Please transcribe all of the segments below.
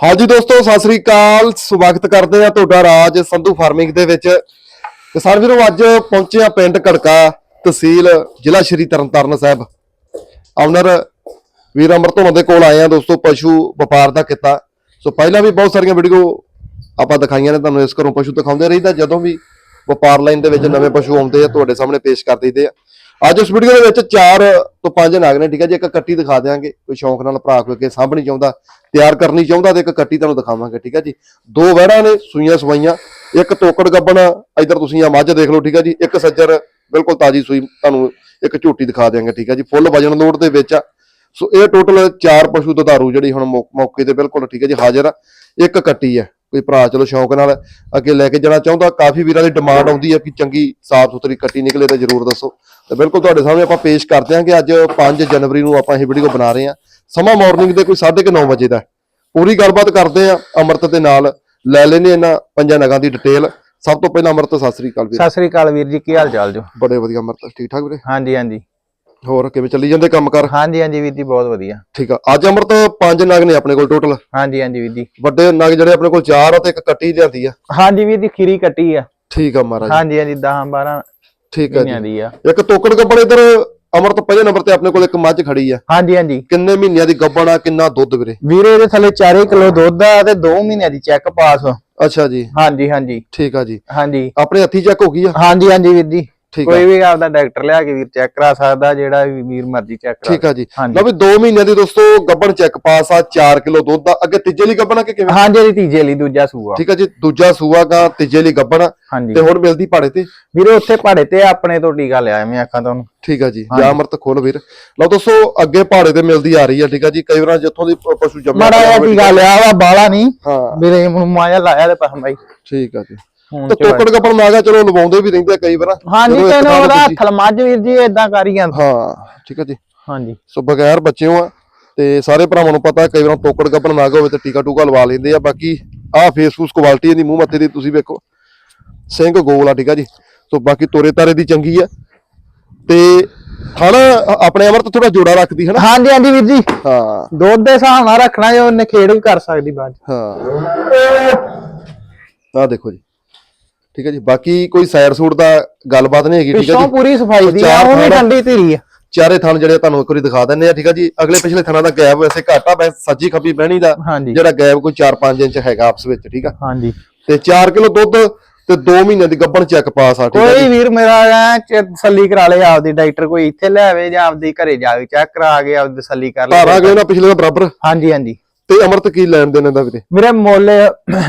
ਹਾਂਜੀ ਦੋਸਤੋ, ਸਤਿ ਸ੍ਰੀ ਅਕਾਲ। ਸਵਾਗਤ ਕਰਦੇ ਆ ਤੁਹਾਡਾ ਰਾਜ ਸੰਧੂ ਫਾਰਮਿੰਗ ਦੇ ਵਿੱਚ। ਕਿਸਾਨ ਵੀਰੋ, ਅੱਜ ਪਹੁੰਚੇ ਆ ਪਿੰਡ ਕੜਕਾ ਤਹਿਸੀਲ, ਜ਼ਿਲ੍ਹਾ ਸ਼੍ਰੀ ਤਰਨਤਾਰਨ ਸਾਹਿਬ। ਆਨਰ ਵੀਰ ਅਮਰਤੋਂ ਦੇ ਕੋਲ ਆਏ ਆ ਦੋਸਤੋ, ਪਸ਼ੂ ਵਪਾਰ ਦਾ ਕਿੱਤਾ। ਸੋ ਪਹਿਲਾਂ ਵੀ ਬਹੁਤ ਸਾਰੀਆਂ ਵੀਡੀਓ ਆਪਾਂ ਦਿਖਾਈਆਂ ਨੇ, ਤੁਹਾਨੂੰ ਇਸ ਘਰੋਂ ਪਸ਼ੂ ਦਿਖਾਉਂਦੇ ਰਹੀਦਾ। ਜਦੋਂ ਵੀ ਵਪਾਰ ਲਾਈਨ ਦੇ ਵਿੱਚ ਨਵੇਂ ਪਸ਼ੂ ਆਉਂਦੇ ਆ, ਤੁਹਾਡੇ ਸਾਹਮਣੇ ਪੇਸ਼ ਕਰ ਦਈਦੇ ਆ। ਅੱਜ ਇਸ ਵੀਡੀਓ ਦੇ ਵਿੱਚ ਚਾਰ ਤੋਂ ਪੰਜ ਨਾਗ ਨੇ, ਠੀਕ ਹੈ ਜੀ, ਇੱਕ ਕੱਟੀ ਦਿਖਾ ਦਿਆਂਗੇ। ਕੋਈ ਸ਼ੌਂਕ ਨਾਲ ਭਰਾ ਕੋਈ ਕੇ ਸਾਂਭਣੀ ਚਾਹੁੰਦਾ, ਤਿਆਰ ਕਰਨੀ ਚਾਹੁੰਦਾ ਤੇ ਇੱਕ ਕੱਟੀ ਤੁਹਾਨੂੰ ਦਿਖਾਵਾਂਗੇ, ਠੀਕ ਹੈ ਜੀ। ਦੋ ਵਹਿੜਾਂ ਨੇ ਸੂਈਆਂ ਸਵਾਈਆਂ, ਇੱਕ ਤੋਕੜ ਗੱਬਣ, ਇਧਰ ਤੁਸੀਂ ਆ ਮੱਝ ਦੇਖ ਲਓ, ਠੀਕ ਹੈ ਜੀ, ਇੱਕ ਸੱਜਰ, ਬਿਲਕੁਲ ਤਾਜੀ ਸੂਈ, ਤੁਹਾਨੂੰ ਇੱਕ ਝੂਟੀ ਦਿਖਾ ਦਿਆਂਗੇ, ਠੀਕ ਹੈ ਜੀ, ਫੁੱਲ ਵਜਨ ਲੋਡ ਦੇ ਵਿੱਚ ਆ। ਸੋ ਇਹ ਟੋਟਲ ਚਾਰ ਪਸ਼ੂ ਦੁਧਾਰੂ ਜਿਹੜੀ ਹੁਣ ਮੌਕੇ ਤੇ ਬਿਲਕੁਲ, ਠੀਕ ਹੈ ਜੀ, ਹਾਜ਼ਰ ਆ। ਇੱਕ ਕੱਟੀ ਹੈ। ਕੋਈ ਭਰਾ ਚਲੋ ਸ਼ੌਂਕ ਨਾਲ ਅੱਗੇ ਲੈ ਕੇ ਜਾਣਾ ਚਾਹੁੰਦਾ ਕਾਫੀ ਵੀਰਾਂ ਦੀ ਡਿਮਾਂਡ ਆਉਂਦੀ ਹੈ ਕਿ ਚੰਗੀ ਸਾਫ਼ ਸੁਥਰੀ ਕੱਟੀ ਨਿਕਲੇ ਤਾਂ ਜਰੂਰ ਦੱਸੋ। ਤੇ ਬਿਲਕੁਲ ਤੁਹਾਡੇ ਸਾਹਮਣੇ ਆਪਾਂ ਪੇਸ਼ ਕਰਦੇ ਹਾਂ ਕਿ ਅੱਜ 5 ਜਨਵਰੀ ਨੂੰ ਆਪਾਂ ਇਹ ਵੀਡੀਓ ਬਣਾ ਰਹੇ ਹਾਂ। ਸਮਾਂ ਮਾਰਨਿੰਗ ਦੇ ਕੋਈ 9:30 ਵਜੇ ਦਾ। ਪੂਰੀ ਗੱਲਬਾਤ ਕਰਦੇ ਆ ਅਮਰਤ ਦੇ ਨਾਲ ਲੈ ਲੈਨੇ ਇਹਨਾਂ ਪੰਜਾਂ ਨਗਾਂ ਦੀ ਡਿਟੇਲ ਸਭ ਤੋਂ ਪਹਿਲਾਂ ਅਮਰਤ ਸਤਿ ਸ੍ਰੀ ਅਕਾਲ ਵੀਰ। ਸਤਿ ਸ੍ਰੀ ਅਕਾਲ ਵੀਰ ਜੀ ਕੀ ਹਾਲ ਚਾਲ ਜੋ? ਬੜੇ ਵਧੀਆ ਅਮਰਤ ਠੀਕ ਠਾਕ ਵੀਰੇ? ਹਾਂਜੀ ਹਾਂਜੀ। ਹੋਰ ਕਿਵੇਂ ਚੱਲੀ ਜਾਂਦੇ ਕੰਮ ਕਰ? ਹਾਂਜੀ ਹਾਂਜੀ ਵੀਰ ਜੀ ਬਹੁਤ ਵਧੀਆ। ਠੀਕ ਆ। ਅੱਜ ਅਮਰਤ ਪੰਜ ਨਗ ਨੇ ਆਪਣੇ ਕੋਲ ਟੋਟਲ ਹਾਂਜੀ ਹਾਂਜੀ ਵੀਰ ਜੀ। ਵੱਡੇ ਨਗ ਜਿਹੜੇ ਆਪਣੇ ਕੋਲ ਚਾਰ ਆ ਤੇ ਇੱਕ ਕੱਟੀ ਲਿਆਂਦੀ ਆ। ਹਾਂਜੀ ਵੀਰ ਜੀ ਖੀਰੀ ਕੱਟੀ ਆ। ਠੀਕ ਆ ਮਹਾਰਾਜ। ਹਾਂਜੀ ਹਾਂਜੀ 10 12 ਠੀਕ ਆ ਜੀ। ਇੱਕ ਤੋਕੜ ਗੱਬੜ ਇਧਰ ਅਮਰਤ ਪਹਿਲੇ ਨੰਬਰ ਤੇ ਆਪਣੇ ਕੋਲ ਇੱਕ ਮੱਝ ਖੜੀ ਆ। ਹਾਂਜੀ ਹਾਂਜੀ। ਕਿੰਨੇ ਮਹੀਨਿਆਂ ਦੀ ਗੱਬੜ ਆ ਕਿੰਨਾ ਦੁੱਧ ਵੀਰੇ? ਵੀਰੇ ਦੇ ਥੱਲੇ 4 ਕਿਲੋ ਦੁੱਧ ਆ ਤੇ 2 ਮਹੀਨਿਆਂ ਦੀ ਚੈੱਕ ਪਾਸ। ਅੱਛਾ ਜੀ। ਹਾਂਜੀ ਹਾਂਜੀ। ਠੀਕ ਆ ਜੀ। ਹਾਂਜੀ। ਆਪਣੇ ਹੱਥੀ ਚੈੱਕ ਹੋ ਗਈ ਆ? ਹਾਂਜੀ ਹਾਂਜੀ ਵੀਰ ਜੀ। ਠੀਕ ਆ। ਕੋਈ ਵੀ ਆਪਦਾ ਡਾਕਟਰ ਲਿਆ ਕੇ ਵੀਰ ਚੈੱਕ ਕਰਾ ਸਕਦਾ ਜਿਹੜਾ ਵੀ ਵੀਰ ਮਰਜ਼ੀ ਚੈੱਕ ਕਰਾ ਠੀਕ ਆ ਜੀ। ਹਾਂਜੀ। ਲਓ ਵੀ 2 ਮਹੀਨਿਆਂ ਦੀ ਦੋਸਤੋ ਗੱਬਣ ਚੈੱਕ ਪਾਸ ਆ 4 ਕਿਲੋ ਦੁੱਧ ਆ। ਅੱਗੇ ਤੀਜੇ ਲਈ ਗੱਬਣ ਆ ਕਿ ਕਿਵੇਂ? ਹਾਂਜੀ ਇਹਦੀ ਤੀਜੇ ਲਈ ਦੂਜਾ ਸੂਆ। ਠੀਕ ਆ ਜੀ ਦੂਜਾ ਸੂਆ ਗਾ ਤੀਜੇ ਲਈ ਗੱਬਣ ਆ। ਹਾਂਜੀ। ਤੇ ਹੁਣ ਮਿਲਦੀ ਭਾੜੇ ਤੇ? ਵੀਰੇ ਉੱਥੇ ਪਹਾੜੇ ਤੇ ਆਪਣੇ ਤੋਂ ਟੀਕਾ ਲਿਆ ਮੈਂ ਆਖਾਂ ਤੁਹਾਨੂੰ ਠੀਕ ਆ ਜੀ ਜਾਂ ਅਮਰਤ ਖੋਲ ਵੀਰ। ਲਓ ਦੋਸਤੋ ਅੱਗੇ ਭਾੜੇ ਤੇ ਮਿਲਦੀ ਆ ਰਹੀ ਆ ਠੀਕ ਆ ਜੀ। ਕਈ ਵਾਰ ਜਿੱਥੋਂ ਦੀ ਪ- ਪਸ਼ੂ ਜੰਮਿਆ ਮਾੜਾ ਜਿਹਾ ਟੀਕਾ ਲਿਆ ਵਾ ਬਾਲਾ ਨਹੀਂ। ਹਾਂ। ਵੀਰੇ ਨੂੰ ਮਾਇਆ ਲਾਇਆ ਤੇ ਪਸਮ ਬਾਈ। ਠੀਕ ਆ ਜੀ। ਤੇ। ਤੋਕੜ ਗੱਬਣ ਨਾ ਗਾ ਚਲੋ ਲਵਾਉਂਦੇ ਵੀ ਰਹਿੰਦੇ ਆ ਕਈ ਵਾਰ। ਹਾਂਜੀ ਕਹਿੰਦੇ ਉਹਦਾ ਹੱਥ ਮੱਝ ਵੀਰ ਜੀ ਇਦਾਂ ਕਰੀ ਜਾਂਦਾ। ਹਾਂ ਠੀਕ ਆ ਜੀ। ਹਾਂਜੀ। ਸੋ ਬਗੈਰ ਬੱਚਿਓ ਆ ਤੇ ਸਾਰੇ ਭਰਾਵਾਂ ਨੂੰ ਪਤਾ ਕਈ ਵਾਰ ਤੋਕੜ ਗੱਬਣ ਨਾ ਹੋਵੇ ਤੇ ਟੀਕਾ ਟੂਕਾ ਲਵਾ ਲੈਂਦੇ ਆ। ਬਾਕੀ ਆਹ ਫੇਸਬੁੱਕ ਕੁਆਲਿਟੀ ਇਹਦੀ ਮੂੰਹ ਮੱਥੇ ਦੀ ਤੁਸੀਂ ਵੇਖੋ। ਸਿੰਘ ਗੋਲ ਆ ਠੀਕ ਆ ਜੀ। ਸੋ ਬਾਕੀ ਤੋਰੇ ਤਾਰੇ ਦੀ ਚੰਗੀ ਆ। ਤੇ ਖਾਣਾ ਆਪਣੇ ਅਮਰਤ ਥੋੜਾ ਜੋੜਾ ਰੱਖਦੀ ਹੈ ਨਾ ਹਾਂਜੀ ਹਾਂਜੀ ਵੀਰ ਜੀ। ਹਾਂ। ਦੁੱਧ ਦੇ ਹਿਸਾਬ ਨਾਲ ਰੱਖਣਾ ਜੇ ਉਹਨੇ ਖੇਡ ਵੀ ਕਰ ਸਕਦੀ ਬਾਅਦ। ਹਾਂ। ਆ ਦੇਖੋ ਜੀ। ਠੀਕ ਹੈ ਜੀ। ਬਾਕੀ ਕੋਈ ਸਾਈਡ ਸੂਟ ਦਾ ਗੱਲਬਾਤ ਨਹੀਂ ਹੈਗੀ ਠੀਕ ਹੈ ਪਿੱਛੋਂ ਜੀ ਪੂਰੀ ਸਫ਼ਾਈ ਦੀ ਆ ਚਾਰ ਵੀ ਥਾਣਾ- ਠੰਡੀ ਧੀਰੀ ਆ। ਚਾਰੇ ਥਣ ਜਿਹੜੇ ਤੁਹਾਨੂੰ ਇੱਕ ਵਾਰੀ ਦਿਖਾ ਦਿੰਨੇ ਆ ਠੀਕ ਆ ਜੀ। ਅਗਲੇ ਪਿਛਲੇ ਥਣਾਂ ਦਾ ਗੈਪ ਵੈਸੇ ਘੱਟ ਆ ਸੱਜੀ ਖੱਬੀ ਬਹਿਣੀ ਦਾ ਹਾਂਜੀ। ਜਿਹੜਾ ਗੈਪ ਕੋਈ 4-5 ਇੰਚ ਹੈਗਾ ਆਪਸ ਵਿੱਚ ਠੀਕ ਆ। ਹਾਂਜੀ। ਤੇ 4 ਕਿਲੋ ਦੁੱਧ ਤੇ 2 ਮਹੀਨਿਆਂ ਦੀ ਗੱਭਣ ਚੈੱਕ ਪਾਸ ਆ ਠੀਕ ਆ ਕੋਈ ਵੀਰ ਮੇਰਾ ਐਂ ਚ ਤਸੱਲੀ ਕਰਾ ਲੇ ਆਪਦੀ ਡਾਕਟਰ ਕੋਈ ਇੱਥੇ ਲੈ ਆਵੇ ਜਾਂ ਆਪਦੀ ਘਰੇ ਜਾ ਕੇ ਚੈੱਕ ਕਰਾ ਕੇ ਆਪਦੀ ਤਸੱਲੀ ਕਰ ਧਾਰਾ ਲੇ ਗਏ ਨਾ ਪਿਛਲੇ ਦਾ ਬਰਾਬਰ? ਹਾਂਜੀ ਹਾਂਜੀ। ਤੇ ਅਮਰਤ ਕੀ ਲੈਣ ਦੇਣ ਦਾ ਵੀਰੇ? ਮੇਰੇ ਮੁੱਲ